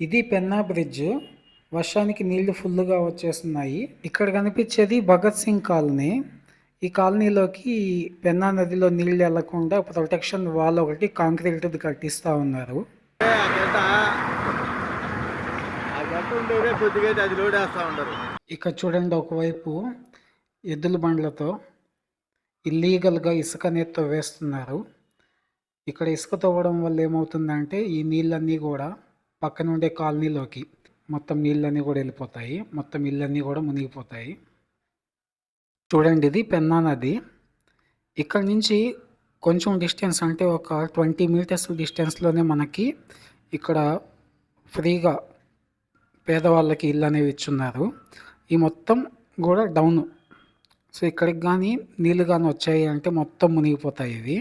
ఇది పెన్నా బ్రిడ్జ్. వర్షానికి నీళ్ళు ఫుల్గా వచ్చేస్తున్నాయి. ఇక్కడ కనిపించేది భగత్ సింగ్ కాలనీ. ఈ కాలనీలోకి పెన్నా నదిలో నీళ్ళు వెళ్ళకుండా ప్రొటెక్షన్ వాల్ ఒకటి కాంక్రీట్ కట్టిస్తూ ఉన్నారు. ఇక ఇక్కడ చూడండి ఒకవైపు ఎద్దుల బండ్లతో ఇల్లీగల్గా ఇసుక నెత్తో వేస్తున్నారు. ఇక్కడ ఇసుక తవ్వడం వల్ల ఏమవుతుందంటే ఈ నీళ్ళన్నీ కూడా పక్కన ఉండే కాలనీలోకి మొత్తం నీళ్ళన్నీ కూడా వెళ్ళిపోతాయి. మొత్తం ఇళ్ళన్నీ కూడా మునిగిపోతాయి. చూడండి ఇది పెన్నా నది. ఇక్కడ నుంచి కొంచెం డిస్టెన్స్ అంటే ఒక ట్వంటీ మీటర్స్ డిస్టెన్స్లోనే మనకి ఇక్కడ ఫ్రీగా పేదవాళ్ళకి ఇల్లు అనేవి ఇచ్చున్నారు. ఈ మొత్తం కూడా డౌన్. సో ఇక్కడికి కానీ నీళ్ళు కానీ వచ్చాయి అంటే మొత్తం మునిగిపోతాయి ఇవి.